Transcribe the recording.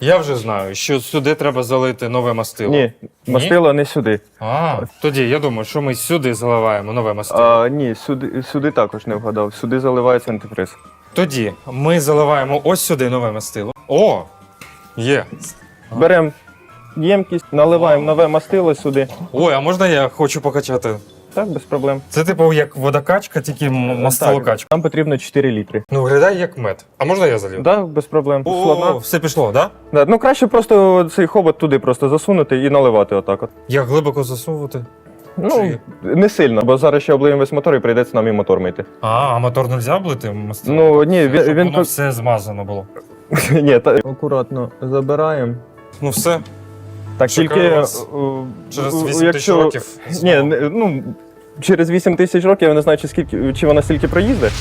Я вже знаю, що сюди треба залити нове мастило. Ні, мастило не сюди. А, тоді я думаю, що ми сюди заливаємо нове мастило. А, ні, сюди, сюди також не вгадав. Сюди заливається антифриз. Тоді ми заливаємо ось сюди нове мастило. О! Є. Беремо ємкість, наливаємо нове мастило сюди. Ой, а можна я хочу покачати? Так, без проблем. Це типу як водокачка, тільки м- мастилокачка. Нам потрібно 4 літри. Ну, виглядає як мед. А можна я залью? Так, без проблем. О, все пішло, да? Да, ну краще просто цей хобот туди просто засунути і наливати отак. От. Як глибоко засовувати? Ну, Чи- не сильно, бо зараз ще облиємо весь мотор і прийдеться нам і мотор мити. А, а мотор не можна облити? Ну, ні, він, Щоб він воно все змазано було. Ні, та... акуратно забираємо. Ну все, Так, Чекаю тільки вас е, через е, 8 тисяч якщо... років. Ні, ну, через 8 тисяч років я не знаю, чи, скільки, чи вона стільки проїздить.